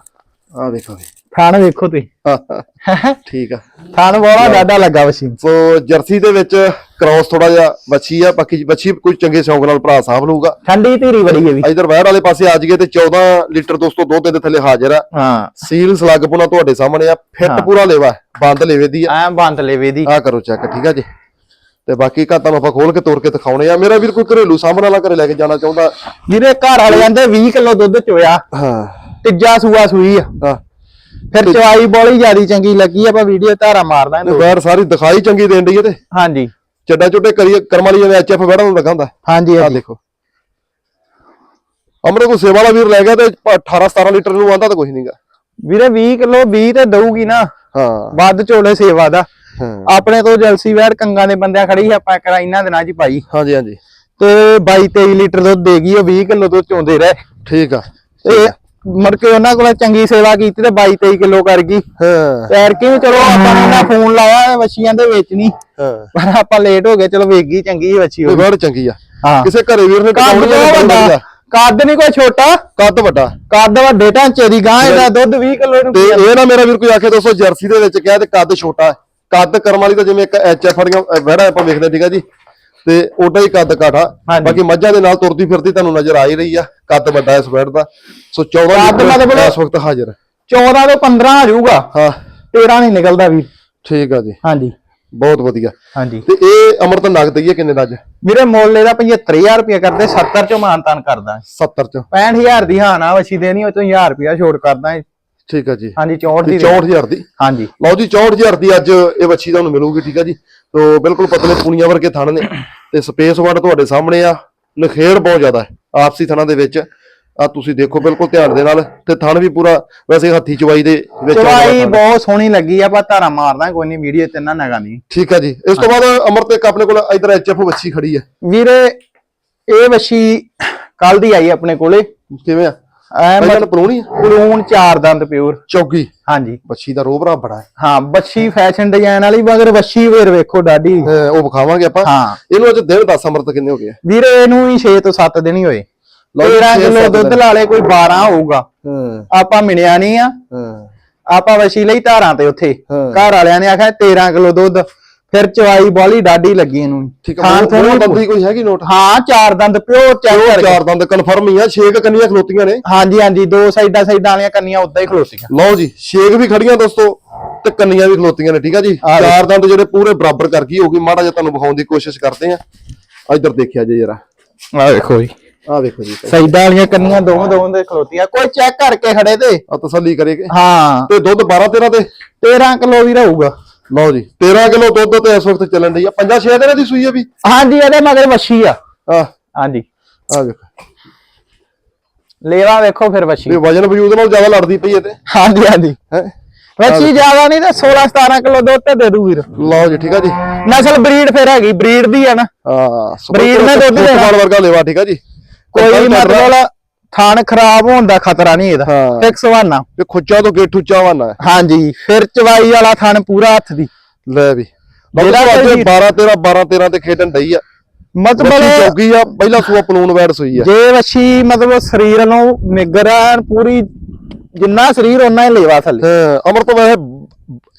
ਆ ਦੇਖੋ। ਥਾਣ ਵੇਖੋ ਤੁਸੀਂ। ਠੀਕ ਆ। ਥਾਣ ਬੋਲਾ ਡਾਡਾ ਲੱਗਾ ਬੱਛੀ ਨੂੰ। ਸੋ ਜਰਸੀ ਦੇ ਵਿੱਚ ਕ੍ਰਾਸ ਥੋੜਾ ਜਿਹਾ ਵੱਛੀ ਆ ਬਾਕੀ ਵੱਛੀ ਕੋਈ ਚੰਗੇ ਸ਼ੌਂਕ ਨਾਲ ਭਰਾ ਸਾਂਭ ਲਊਗਾ। ਠੰਡੀ ਧੀਰੀ ਬੜੀ ਹੈ ਵੀ। ਇਧਰ ਬਾਹਰ ਵਾਲੇ ਪਾਸੇ ਆ ਜੀਏ ਤੇ 14 ਲੀਟਰ ਦੋਸਤੋ ਦੁੱਧ ਦੇ ਥੱਲੇ ਹਾਜ਼ਰ ਆ। ਹਾਂ। ਸੀਲ ਸਲੱਗ ਪੁਣਾ ਤੁਹਾਡੇ ਸਾਹਮਣੇ ਆ। ਫਿੱਟ। ਪੂਰਾ ਲੇਵਾ ਬੰਦ ਲੇਵੇ ਦੀ ਆ। ਐ ਬੰਦ ਲੇਵੇ ਦੀ। ਆ ਕਰੋ ਚੈੱਕ ਠੀਕ ਆ ਜੀ। ਤੇ ਬਾਕੀ ਘਰ ਤੁਹਾਨੂੰ ਆਪਾਂ ਖੋਲ ਕੇ ਤੋੜ ਕੇ ਦਿਖਾਉਣੇ ਆ। ਮੇਰਾ ਵੀਰ ਕੋਈ ਘਰੇਲੂ ਸਾਹਮਣੇ ਵਾਲਾ ਘਰੇ ਲੈ ਕੇ ਜਾਣਾ ਚਾਹੁੰਦਾ। ਵੀਰੇ ਘਰ ਵਾਲੇ ਕਹਿੰਦੇ 20 ਕਿਲੋ ਦੁੱਧ ਚੋਇਆ। ਹਾਂ। ਤੀਜਾ ਸੂਆ ਸੂਈ ਆ। ਹਾਂ। ਫਿਰ ਚਵਾਈ ਬੋਲੀ ਜਿਆਦੀ ਚੰਗੀ ਲੱਗੀ ਆਪਾਂ ਵੀਡੀਓ ਧਾਰਾ ਮਾਰਦਾ ਤੇ ਬਾਹਰ ਸਾਰੀ ਦਿਖਾਈ ਚੰਗੀ ਦੇਣ ਹੈ ਤੇ। ਹਾਂਜੀ। ਚੱਡਾ ਚੁੱਟੇ ਕਰੀ ਕਰਮ ਵਾਲੀ ਜਿਵੇਂ ਐਚਐਫ ਬੈਠਾ ਹੁੰਦਾ ਹੁੰਦਾ। ਹਾਂਜੀ ਆ ਦੇਖੋ। ਅਮਰੇ ਕੋ ਸੇਵਾ ਵਾਲਾ ਵੀਰ ਲੈ ਗਿਆ ਤੇ 18 17 ਲੀਟਰ ਨੂੰ ਆਂਦਾ ਤਾਂ ਕੁਝ ਨਹੀਂਗਾ ਵੀਰੇ 20 ਕਿਲੋ 20 ਤੇ ਦਊਗੀ ਨਾ। ਹਾਂ। ਵੱਧ ਝੋਲੇ ਸੇਵਾ ਦਾ। ਆਪਣੇ ਤੋਂ ਜਲਸੀ ਵੈੜ ਕੰਗਾਂ ਦੇ ਬੰਦਿਆਂ ਖੜੀ ਆਪਾਂ ਕਰਾ ਇਹਨਾਂ ਦਿਨਾਂ 'ਚ ਪਾਈ। ਹਾਂਜੀ ਹਾਂਜੀ। ਤੇ 22 23 ਲੀਟਰ ਦੁੱਧ ਦੇਗੀ ਉਹ 20 ਕਿਲੋ ਦੁੱਧ ਚੋਂਦੇ ਰਹੇ। ਠੀਕ ਆ। ਤੇ ਮੁੜ ਕੇ ਉਹਨਾਂ ਕੋਲ ਚੰਗੀ ਸੇਵਾ ਕੀਤੀ ਤੇ 22 23 ਕਿਲੋ ਕਰ ਗਈ। ਹਾਂ। ਪੈਰ ਕੇ ਵੀ ਚਲੋ ਆਪਾਂ ਨੇ ਉਹਨਾਂ ਫੋਨ ਲਾਇਆ ਵੱਛੀਆਂ ਦੇ ਵਿੱਚ ਨਹੀਂ। ਹਾਂ। ਪਰ ਆਪਾਂ ਲੇਟ ਹੋ ਗਏ ਚਲੋ ਵੇਗੀ ਚੰਗੀ ਸੀ ਵੱਛੀ ਉਹ ਵੜ ਚੰਗੀ ਆ। ਹਾਂ। ਕਿਸੇ ਘਰੇ ਵੀਰ ਨੇ ਕਟਾਉਣੀ ਵੱਡਾ। ਕੱਦ ਨਹੀਂ ਕੋਈ ਛੋਟਾ। ਕੱਦ ਵੱਡਾ। ਕੱਦ ਵੱਡੇ ਢਾਂਚੇ ਦੀ ਗਾਂ ਇਹਦਾ ਦੁੱਧ 20 ਕਿਲੋ ਇਹਨੂੰ ਤੇ ਇਹ ਨਾ ਮੇਰਾ ਵੀਰ ਕੋਈ ਆਖੇ ਦੋਸਤੋ ਜਰਸੀ ਦੇ ਵਿੱਚ ਕਿਹਾ ਤੇ ਕੱਦ ਛੋਟਾ ਹੈ। ਕੱਦ ਕਰਮ ਵਾਲੀ ਤਾਂ ਜਿਵੇਂ ਇੱਕ ਐਚਐਫ ਵਾਲੀਆਂ ਵਹਿੜਾ ਆਪਾਂ ਵੇਖਦੇ ਠੀਕ ਆ ਜੀ? ਤੇ ਓਡਾ ਹੀ ਕੱਦ ਕਾਠਾ। ਬਾਕੀ ਮੱਝਾਂ ਦੇ ਨਾਲ ਤੁਰਦੀ ਫਿਰਦੀ ਤੁਹਾਨੂੰ ਨਜ਼ਰ ਆ ਹੀ ਰਹੀ ਆ। ਕੱਦ ਵੱਡਾ ਇਸ ਵਹਿੜ ਦਾ। ਸੋ 14 ਕੱਦ ਮਤਲਬ- ਇਸ ਵਕਤ ਹਾਜ਼ਰ ਹੈ। 14 ਤੋਂ 15 ਆ ਜਾਊਗਾ। ਹਾਂ। 13 ਨਹੀਂ ਨਿਕਲਦਾ ਵੀ ਠੀਕ ਆ ਜੀ। ਹਾਂਜੀ। ਬਹੁਤ ਵਧੀਆ। ਹਾਂਜੀ। ਤੇ ਇਹ ਅਮਰਤ ਨਗਦ ਹੀ ਹੈ ਕਿੰਨੇ ਦਾ ਅੱਜ? ਵੀਰੇ ਮੁੱਲ ਇਹਦਾ 75000 ਰੁਪਏ ਕਰਦੇ 70 ਚੋਂ ਮਾਨਤਾਨ ਕਰਦਾ। 70 ਚ। 65000 ਦੀ ਹਾਂ ਨਾ ਵਛੀ ਦੇਣੀ ਉਹ ਤੋਂ 1000 ਰੁਪਿਆ ਛੋੜ ਕਰਦਾ ਠੀਕ ਆ ਜੀ। ਹਾਂਜੀ 64 ਤੇ ਦੀ 64000 ਦੀ। ਹਾਂਜੀ। ਲਓ ਜੀ 64000 ਦੀ ਅੱਜ ਇਹ ਵੱਛੀ ਤੁਹਾਨੂੰ ਮਿਲੂਗੀ ਠੀਕ ਆ ਜੀ। ਤੋ ਬਿਲਕੁਲ ਪਤਲੇ ਪੂਣੀਆਂ ਵਰਗੇ ਥਣ ਨੇ। ਤੇ ਸਪੇਸ ਵਰਡ ਤੁਹਾਡੇ ਸਾਹਮਣੇ ਆ। ਨਖੇੜ ਬਹੁਤ ਜ਼ਿਆਦਾ ਹੈ ਆਪਸੀ ਥਣਾਂ ਦੇ ਵਿੱਚ। ਆ ਤੁਸੀਂ ਦੇਖੋ ਬਿਲਕੁਲ ਧਿਆਨ ਦੇ ਨਾਲ ਤੇ ਥਣ ਵੀ ਪੂਰਾ ਵੈਸੇ ਹੱਥੀ ਚਵਾਈ ਦੇ ਵਿੱਚ ਚਵਾਈ। ਬਹੁਤ ਸੋਹਣੀ ਲੱਗੀ ਆ ਆਪਾਂ ਧਾਰਾ ਮਾਰਦਾ ਕੋਈ ਨਹੀਂ ਵੀਡੀਓ ਤੇ ਨਾ ਨਗਾ ਨਹੀਂ। ਠੀਕ ਆ ਜੀ। ਇਸ ਤੋਂ ਬਾਅਦ ਅਮਰਤ ਇੱਕ ਆਪਣੇ ਕੋਲ ਇਧਰ ਐਚਐਫ ਵੱਛੀ ਖੜੀ ਹੈ। ਵੀਰੇ ਇਹ ਵਛੀ ਕੱਲ ਦੀ ਆਈ ਆਪਣੇ ਕੋਲੇ। ਕਿਵੇਂ ਆ? ਐ ਪਰੋਣੀ ਆ? ਬਲੂਨ ਚਾਰ ਦੰਦ ਪਿਓਰ ਚੌਗੀ। ਹਾਂਜੀ। ਵੱਛੀ ਦਾ ਰੋਬਰਾ ਬੜਾ ਹੈ। ਹਾਂ ਬੱਛੀ ਫੈਸ਼ਨ ਡਿਜ਼ਾਈਨ ਵਾਲੀ ਮਗਰ ਵੱਛੀ ਵੇਰ ਵੇਖੋ ਡਾਡੀ ਉਹ ਵਿਖਾਵਾਂਗੇ ਆਪਾਂ। ਹਾਂ। ਇਹਨੂੰ ਅੱਜ ਦਿਨ 10 ਅਮਰਤ ਕਿੰਨੇ ਹੋ ਗਏ? ਵੀਰੇ ਇਹਨੂੰ ਹੀ 6 ਤੋਂ 7 ਦਿਨ ਹੀ ਹੋਏ। ਲਓ ਜੀ, 13 ਛੇ ਕਿਲੋ ਦੁੱਧ। ਲਾ ਲੇ ਕੋਈ 12 ਹੋਊਗਾ। ਹਾਂ। ਆਪਾਂ ਮਿਲਿਆ ਨਹੀਂ ਆ। ਹਾਂ। ਆਪਾਂ ਵਛੀ ਲਈ ਧਾਰਾਂ ਤੇ ਉੱਥੇ। ਘਰ ਵਾਲਿਆਂ ਨੇ ਆਖਿਆ 13 ਕਿਲੋ ਦੁੱਧ। ਫਿਰ ਚਵਾਈ ਬਾਲੀ ਡਾਡੀ ਲੱਗੀ ਇਹਨੂੰ ਠੀਕ ਆ ਖਾਣ ਬੰਦੀ ਕੋਈ ਹੈਗੀ ਨੋਟ? ਹਾਂ ਚਾਰ ਦੰਦ ਪਿਓ ਚੈੱਕ ਚਾਰ ਦੰਦ ਕਨਫਰਮ ਹੀ ਆ ਛੇ ਕੁ ਕੰਨੀਆਂ ਖਲੋਤੀਆਂ ਨੇ। ਹਾਂਜੀ ਹਾਂਜੀ ਦੋ ਸਾਈਡਾਂ ਸਾਈਡਾਂ ਵਾਲੀਆਂ ਕੰਨੀਆਂ ਉਦਾਂ ਹੀ ਖਲੋਤੀਆਂ। ਲਓ ਜੀ ਛੇਕ ਵੀ ਖੜੀਆਂ ਦੋਸਤੋ ਤੇ ਕੰਨੀਆਂ ਵੀ ਖਲੋਤੀਆਂ ਨੇ ਠੀਕ ਆ ਜੀ। ਚਾਰ ਦੰਦ ਜਿਹੜੇ ਪੂਰੇ ਬਰਾਬਰ ਕਰ ਗਈ ਹੋਗੀ ਮਾੜਾ ਜਿਹਾ ਤੁਹਾਨੂੰ ਵਿਖਾਉਣ ਦੀ ਕੋਸ਼ਿਸ਼ ਕਰਦੇ ਆ। ਇੱਧਰ ਦੇਖਿਆ ਜੇ ਜਰਾ। ਆ ਵੇਖੋ ਜੀ। ਆ ਵੇਖੋ ਜੀ। ਸਾਈਡਾਂ ਵਾਲੀਆਂ ਕੰਨੀਆਂ ਦੋਵੇਂ ਦੋਵੇਂ ਦੇ ਖਲੋਤੀਆਂ ਕੋਈ ਚੈੱਕ ਕਰਕੇ ਖੜੇ ਤੇ। ਆ ਤਸੱਲੀ ਕਰੇਗੇ ਹਾਂ। ਤੇ ਦੁੱਧ 12 13 ਤੇ? 13 ਕਿਲੋ ਵੀ ਰਹੂਗਾ। ਲਓ ਜੀ 13 ਕਿਲੋ ਦੁੱਧ ਤੇ ਇਸ ਵਕਤ ਚੱਲਣ ਡਈ ਆ। ਪੰਜਾਂ ਛੇ ਦਿਨਾਂ ਦੀ ਸੂਈ ਆ ਵੀ? ਹਾਂਜੀ ਇਹਦੇ ਮਗਰ ਵੱਛੀ ਆ। ਆ। ਹਾਂਜੀ। ਆ ਵੇਖੋ। ਲੇਵਾ ਵੇਖੋ ਫਿਰ ਵੱਛੀ। ਇਹ ਵਜਨ ਵਜੂਦ ਨਾਲ ਜ਼ਿਆਦਾ ਲੜਦੀ ਪਈ ਇਹ ਤੇ। ਹਾਂਜੀ ਹਾਂਜੀ। ਹੈ? ਵੱਛੀ ਜ਼ਿਆਦਾ ਨਹੀਂ ਤੇ 16 17 ਕਿਲੋ ਦੁੱਧ ਤੇ ਦੇ ਦੂ ਵੀਰ। ਲਓ ਜੀ ਠੀਕ ਆ ਜੀ। ਨਸਲ ਬਰੀਡ ਫਿਰ ਹੈਗੀ ਬਰੀਡ ਦੀ ਆ ਨਾ। ਆ ਬਰੀਡ ਨੇ ਦੁੱਧ ਦੇਣਾ। ਵਰਗਾ ਲੇਵਾ ਠੀਕ ਆ ਜੀ। ਕੋਈ ਮਤਲਬ ਥਣ ਖਰਾਬ ਹੋਣ ਦਾ ਖਤਰਾ ਨਹੀਂ ਇਹਦਾ। ਹਾਂ। ਫਿਕਸ ਵਾਨਾ ਤੇ ਖੁੱਚਾ ਤੋਂ ਗੇਠੂ ਚਾਵਾਨਾ ਹੈ। ਹਾਂਜੀ ਫਿਰ ਚਵਾਈ ਵਾਲਾ ਥਣ ਪੂਰਾ ਹੱਥ ਦੀ। ਲੈ ਵੀ। ਜਿਹੜਾ ਜਿਹੜਾ ਕੋਈ- 12 13 12 13 ਤੇ ਖੇਡਣ ਡਈ ਆ। ਮਤਲਬ ਚੌਗੀ ਆ ਪਹਿਲਾ ਸੂਆ ਪਲੂਨ ਵੈੜ ਸੂਈ ਆ। ਜੇ ਵੱਛੀ ਮਤਲਬ ਸਰੀਰ ਨੂੰ ਨਿਗਰ ਐਨ ਪੂਰੀ ਜਿੰਨਾ ਸਰੀਰ ਉਹਨਾਂ ਹੀ ਲੇਵਾ ਥੱਲੇ। ਹਾਂ ਅਮਰ ਤੋਂ ਵੈਸੇ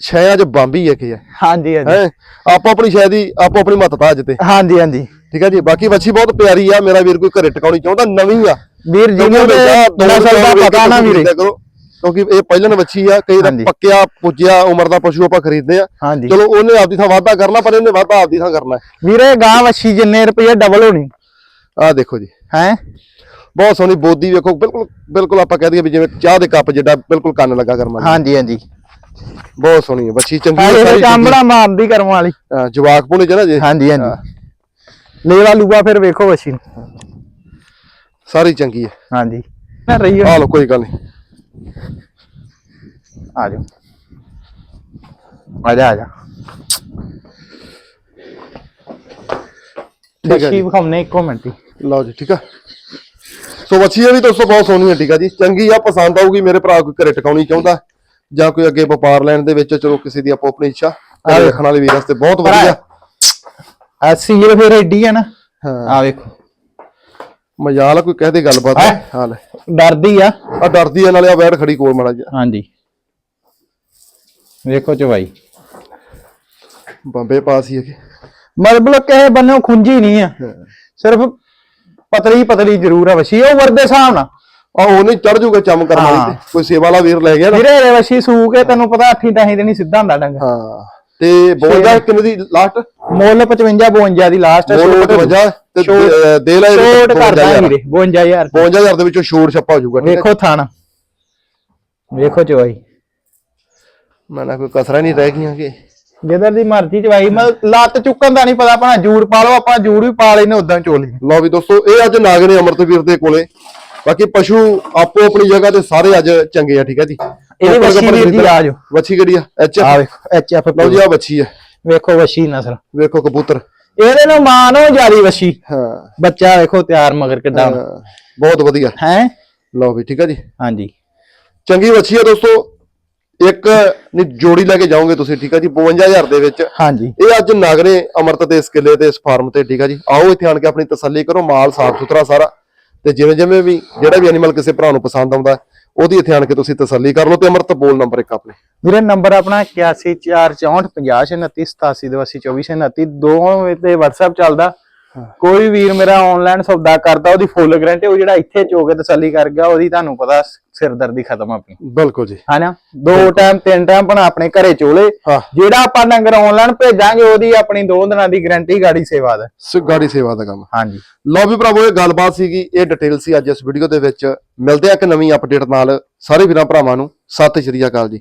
ਛਿਆਂ ਚ ਬੰਬੀ ਹੈ ਕਿ ਹੈ ਹਾਂਜੀ ਹਾਂਜੀ? ਆਪੋ ਆਪਣੀ ਸ਼ਾਇਦ ਹੀ ਆਪੋ ਆਪਣੀ ਮਹੱਤਤਾ ਅੱਜ ਤੇ। ਹਾਂਜੀ ਹਾਂਜੀ। ਠੀਕ ਹੈ ਜੀ? ਬਾਕੀ ਵੱਛੀ ਬਹੁਤ ਪਿਆਰੀ ਆ ਮੇਰਾ ਵੀਰ ਕੋਈ ਘਰੇ ਟਿਕਾਉਣੀ ਚਾਹੁੰਦਾ ਨਵੀਂ ਆ। ਵੀਰ ਜੀ ਨੂੰ ਦੋ ਨਸਲ ਦਾ ਪਤਾ ਨਾ ਵੀਰੇ। ਕਿਉਂਕਿ ਇਹ ਪਹਿਲਨ ਵੱਛੀ ਆ ਕਈ ਦਾ। ਪੱਕਿਆ ਪੁੱਜਿਆ ਉਮਰ ਦਾ ਪਸ਼ੂ ਆਪਾਂ ਖਰੀਦਦੇ ਆ। ਚਲੋ ਉਹਨੇ ਆਪਦੀ ਥਾਂ ਵਾਧਾ ਕਰਨਾ ਪਰ ਇਹਨੇ ਵਾਧਾ ਆਪਦੀ ਥਾਂ ਕਰਨਾ ਵੀਰੇ ਗਾਂ ਵੱਛੀ ਜਿੰਨੇ ਰੁਪਏ ਡਬਲ ਹੋਣੀ। ਆ ਦੇਖੋ ਜੀ। ਹੈ? ਬਹੁਤ ਸੋਹਣੀ ਬੋਦੀ ਵੇਖੋ ਬਿਲਕੁਲ ਬਿਲਕੁਲ ਆਪਾਂ ਕਹਿ ਦਈਏ ਵੀ ਜਿਵੇਂ ਚਾਹ ਦੇ ਕੱਪ ਜਿੱਡਾ ਬਿਲਕੁਲ ਕੰਨ ਲੱਗਾ ਕਰਮਾ ਹਾਂਜੀ ਹਾਂਜੀ। ਬਹੁਤ ਸੋਹਣੀ ਹੈ ਵੱਛੀ ਚੰਗੀ ਹੈ ਇਹ ਸਾਰੀ। ਚਾਂਬੜਾ ਮਾਰਦੀ ਕਰਮ ਵਾਲੀ। ਜਵਾਕ ਪੁਣੇ ਚ ਨਾ ਜੇ। ਹਾਂਜੀ ਹਾਂਜੀ। ਲੇਵਾ ਲੂਆ ਫਿਰ ਵੇਖੋ ਵੱਛੀ ਨੂੰ। ਸਾਰੀ ਚੰਗੀ ਹੈ। ਹਾਂਜੀ। ਨਾ ਰਹੀ ਆ ਲੋ ਕੋਈ ਗੱਲ ਨਹੀਂ। ਆ ਜਾਓ। ਆ ਜਾ ਆ ਜਾ। ਠੀਕ ਹੈ ਜੀ। ਇੱਕੋ ਮਿੰਟ ਹੀ। ਲਓ ਜੀ ਠੀਕ ਆ ਸੋ ਵੱਛੀ ਇਹ ਵੀ ਦੋਸਤੋ ਬਹੁਤ ਸੋਹਣੀ ਹੈ ਠੀਕ ਆ ਜੀ। ਚੰਗੀ ਆ ਪਸੰਦ ਆਊਗੀ ਮੇਰੇ ਭਰਾ ਕੋਈ ਘਰੇ ਟਿਕਾਉਣੀ ਚਾਹੁੰਦਾ ਜਾਂ ਕੋਈ ਅੱਗੇ ਵਪਾਰ ਲੈਣ ਦੇ ਵਿੱਚ ਚਲੋ ਕਿਸੇ ਦੀ ਆਪੋ ਆਪਣੀ ਇੱਛਾ ਘਰੇ ਰੱਖਣ ਵਾਲੇ ਵੀਰ ਵਾਸਤੇ ਬਹੁਤ ਵਧੀਆ। ਆ ਸੀਲ ਫਿਰ ਏਡੀ ਆ ਨਾ। ਹਾਂ। ਆ ਵੇਖੋ। ਮਜਾਲ ਆ ਕੋਈ ਕਹਦੇ ਗੱਲਬਾਤ ਹੈਂ? ਹਾਂ? ਲੈ ਡਰਦੀ ਆ। ਆ ਡਰਦੀ ਆ ਨਾਲੇ ਆ ਬੈਠ ਖੜੀ ਕੋਲ ਮਾੜਾ ਜਿਹਾ। ਹਾਂਜੀ। ਵੇਖੋ ਚਵਾਈ ਬੰਬੇ ਪਾਸ ਹੀ ਹੈਗੇ। ਮਤਲਬ ਕਿਸੇ ਬੰਨੋਂ ਖੁੰਝੀ ਨਹੀਂ ਆ। ਸਿਰਫ ਪਤਲੀ ਪਤਲੀ ਜ਼ਰੂਰ ਆ ਵਸ਼ੀ ਉਹ ਵਰਦੇ ਹਿਸਾਬ ਨਾਲ। ਆ ਉਹ ਨਹੀਂ ਚੜ ਜੂਗਾ ਚਮ ਕਰਨ ਵਾਲੀ ਤੇ। ਕੋਈ ਸੇਵਾ ਵਾਲਾ ਵੀਰ ਲੈ ਗਿਆ ਨਾ। ਵੀਰੇ ਵਸ਼ੀ ਸੂ ਕੇ ਤੈਨੂੰ ਪਤਾ 8 10 ਦਿਨ ਹੀ ਸਿੱਧਾ ਹੁੰਦਾ ਡੰਗ। ਹਾਂ। ਤੇ ਬੋਲਦਾ ਕਿੰਨੇ ਦੀ ਲਾਸਟ ਮੁੱਲ 55 52 ਦੀ ਲਾਸਟ ਹੈ ਬੋਲ 55 ਤੇ ਦੇ- ਲੈ ਛੋਟ ਕਰਦਾ 52,000 ਵੀਰੇ 52000 55000 ਦੇ ਵਿੱਚੋਂ ਛੋੜ ਛੱਪਾ ਹੋ? ਜਾਊਗਾ ਵੇਖੋ ਥਣ। ਵੇਖੋ ਚਵਾਈ ਮੈਂ ਨਾ ਕੋਈ ਕਸਰਾਂ ਨਹੀਂ ਰਹਿ ਗਈਆਂ ਕਿ। ਜਿੱਧਰ ਦੀ ਮਰਜ਼ੀ ਚਵਾਈ ਮੈਂ ਲੱਤ ਚੁੱਕਣ ਦਾ ਨਹੀਂ ਪਤਾ ਆਪਣਾ ਜੂੜ ਪਾ ਲਓ ਆਪਾਂ ਜੂੜ ਵੀ ਪਾ ਲੈਨੇ ਉਦਾਂ ਚੋਲੀ ਲਓ ਵੀ ਦੋਸਤੋ ਇਹ ਅੱਜ ਨਾਗਨੇ ਅਮਰਤਵੀਰ ਦੇ ਕੋਲੇ। ਬਾਕੀ ਪਸ਼ੂ ਆਪੋ ਆਪਣੀ ਜਗ੍ਹਾ ਤੇ ਸਾਰੇ ਅੱਜ ਚੰਗੇ ਆ ਠੀਕ ਹੈ ਜੀ? ਇਹਦੀ ਵੱਛੀ ਵੀਰ ਜੀ ਆ ਜਾਓ। ਵੱਛੀ ਕਿਹੜੀ ਆ? ਐਚ ਆ ਵੇਖੋ ਐਚ ਐਫ ਲਓ ਜੀ ਆ ਵੱਛੀ ਆ। ਵੇਖੋ ਵਸ਼ੀ ਨਸਲ ਵੇਖੋ ਕਬੂਤਰ। ਇਹਦੇ ਨੂੰ ਮਾਨ ਹੋ ਜਾਰੀ ਵਸ਼ੀ ਹਾਂ। ਬੱਚਾ ਵੇਖੋ ਤਿਆਰ ਮਗਰ ਕਿੱਦਾਂ ਬਹੁਤ ਵਧੀਆ। ਹੈ? ਲਓ ਵੀ ਠੀਕ ਹੈ ਜੀ। ਹਾਂਜੀ। ਚੰਗੀ ਵੱਛੀ ਆ ਦੋਸਤੋ। ਇੱਕ ਨਹੀਂ ਜੋੜੀ ਲੈ ਕੇ ਜਾਓਗੇ ਤੁਸੀਂ ਠੀਕ ਹੈ ਜੀ 52000 ਦੇ ਵਿੱਚ। ਹਾਂਜੀ। ਇਹ ਅੱਜ ਨਾਗਰੇ ਅਮਰਤ ਦੇ ਇਸ ਕਿਲੇ ਤੇ ਇਸ ਫਾਰਮ ਤੇ ਠੀਕ ਆ ਜੀ। ਆਓ ਇੱਥੇ ਆਣ ਕੇ ਆਪਣੀ ਤਸੱਲੀ ਕਰੋ ਮਾਲ ਸਾਫ਼ ਸੁਥਰਾ ਸਾਰਾ। ਤੇ ਜਿਵੇਂ ਜਿਵੇਂ ਵੀ ਜਿਹੜਾ ਵੀ ਐਨੀਮਲ ਕਿਸੇ ਭਰਾ ਨੂੰ ਪਸੰਦ ਆਉਂਦਾ ਉਹਦੀ ਇੱਥੇ ਆਣ ਕੇ ਤੁਸੀਂ ਤਸੱਲੀ ਕਰ ਲਓ ਤੇ ਅਮਰਤ ਬੋਲ ਨੰਬਰ ਇੱਕ ਆਪਣੇ। ਵੀਰੇ ਨੰਬਰ ਆਪਣਾ 814650892429 ਦੋਵੇਂ ਤੇ WhatsApp ਚੱਲਦਾ। ਕੋਈ ਵੀਰ ਮੇਰਾ ਆਨਲਾਈਨ ਸੌਦਾ ਕਰਦਾ ਉਹਦੀ ਫੁੱਲ ਗਾਰੰਟੀ ਉਹ ਜਿਹੜਾ ਇੱਥੇ ਚੋਕੇ ਤਸੱਲੀ ਕਰ ਗਿਆ ਉਹਦੀ ਤੁਹਾਨੂੰ ਪਤਾ ਸਿਰਦਰਦੀ ਖਤਮ ਆਪਣੀ। ਬਿਲਕੁਲ ਜੀ। ਹਨਾ ਦੋ ਟਾਈਮ ਤਿੰਨ ਟਾਈਮ ਬਣਾ ਆਪਣੇ ਘਰੇ ਚੋਲੇ। ਜਿਹੜਾ ਆਪਾਂ ਡੰਗਰ ਆਨਲਾਈਨ ਭੇਜਾਂਗੇ ਉਹਦੀ ਆਪਣੀ ਦੋ ਦਿਨਾਂ ਦੀ ਗਾਰੰਟੀ ਗਾੜੀ ਸੇਵਾ ਦਾ। ਗਾੜੀ ਸੇਵਾ ਦਾ ਕੰਮ। ਹਾਂਜੀ। ਲਓ ਵੀ ਭਰਾਵੋ ਇਹ ਗੱਲਬਾਤ ਸੀਗੀ ਇਹ ਡਿਟੇਲ ਸੀ ਅੱਜ ਇਸ ਵੀਡੀਓ ਦੇ ਵਿੱਚ। ਮਿਲਦੇ ਆ ਇੱਕ ਨਵੀਂ ਅਪਡੇਟ ਨਾਲ। ਸਾਰੇ ਵੀਰਾਂ ਭਰਾਵਾਂ ਨੂੰ ਸਤਿ ਸ਼੍ਰੀ ਅਕਾਲ ਜੀ।